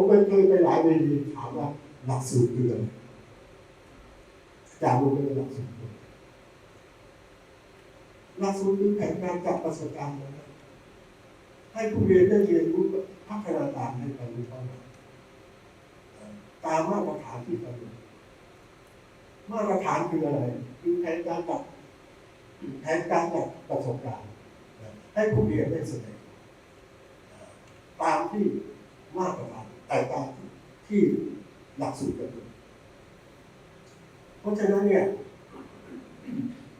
ผมไปเคยไปหลายเวทีถามว่าหลักสูตรคืออะไรจากรู้ไม่ได้หลักสูตรคืออะไรหลักสูตรคือแผนการจับประสบการณ์นะให้ผู้เรียนได้เรียนรู้พัฒนาการให้บรรลุเป้าหมายตามมาตรฐานที่กำหนดมาตรฐานคืออะไร คือแผนการจับแผนการจับประสบการณ์ให้ผู้เรียนได้แสดงตามที่มาตรฐาน แต่ตามที่หลักสูตรกำหนดเพราะฉะนั้นเนี่ย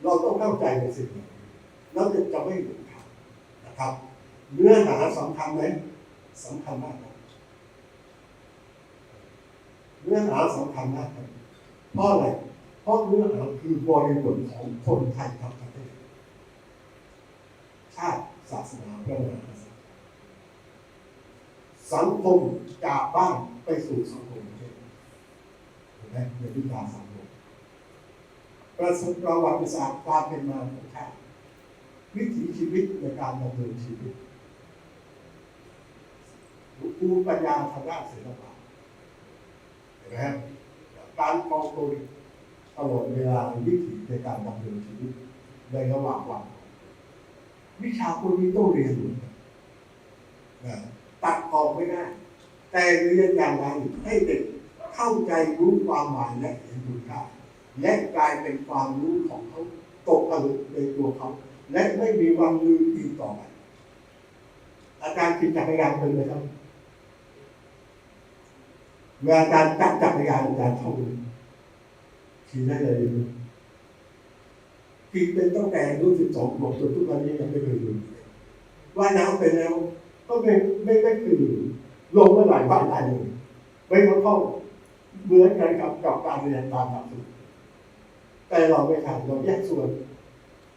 เราต้องเข้าใจในสิ่งนี้แล้วจะจะไม่หลงทางนะครับ เนื้อหาสำคัญไหมสำคัญมากครับเนื้อหาสำคัญมากครับเพราะอะไร เพราะเนื้อหาคือบริบทของคนไทยทั้งประเทศชาติศาสนาพระมหากษัตริย์ สังคมจากบ้านไปสู่สังคมประเทศเห็นไหมในวิชาสังคมประสบประวัติศาสตร์ความเป็นมาของชาติวิถีชีวิตในการดำเนินชีวิตภูมิปัญญาทางด้านศิลปะเห็นไหมการครองตัวตลอดเวลาวิถีในการดำเนินชีวิตในระหว่างวันวิชาพวกนี้ต้องเรียนรู้นะ ตัดออกไม่ได้ แต่เรียนอย่างไรให้เด็กเข้าใจรู้ความหมายและเห็นคุณค่าและกลายเป็นความรู้ของเขาตกผลึกในตัวเขา และไม่มีวันลืมอีกต่อไปอาจารย์ขี่จักรยานเป็นไหมครับเวลาอาจารย์จับจักรยานอาจารย์ท่องขี่ได้เลยขี่เป็นตั้งแต่อายุสิบสองขวบจนทุกวันนี้ยังไม่เคยลืมว่ายน้ำเป็นแล้ว ก็ไม่ไม่ไม่คือลงเมื่อไหร่บ้านได้เลยไม่มาเข้าเหมือนกันกับกับการเรียนตามหลักสูตรแต่เราไม่ทำเราแยกส่วน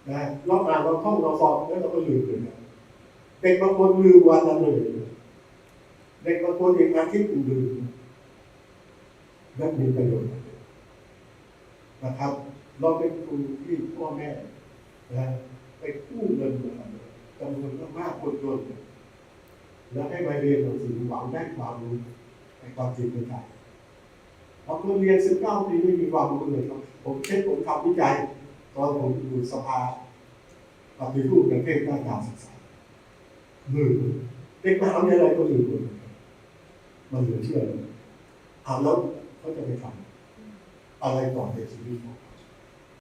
นะเราอ่านเราท่องเราสอบแล้วเราก็ลืมเลยนะเด็กบางคนลืมวันละเลยเด็กบางคนอีกอาทิตย์อื่นลืมนั่นมีประโยชน์นะครับ เราเป็นครูที่พ่อแม่นะไปกู้เงินมาจำนวนมากคนจน แล้วให้มาเรียนหนังสือหวังได้ความรู้ในความจริงเป็นไงพอคนเรียน19ปีไม่มีความรู้เลยครับ ผมเช็คผมทำวิจัยตอนผมอยู่สภาปฏิรูปประเทศด้านการศึกษาลืมเด็กมหาวิทยาลัยก็ลืมหมดมันเหลือเชื่อเลยเอาแล้วเขาจะไปทำอะไรต่อในชีวิตของ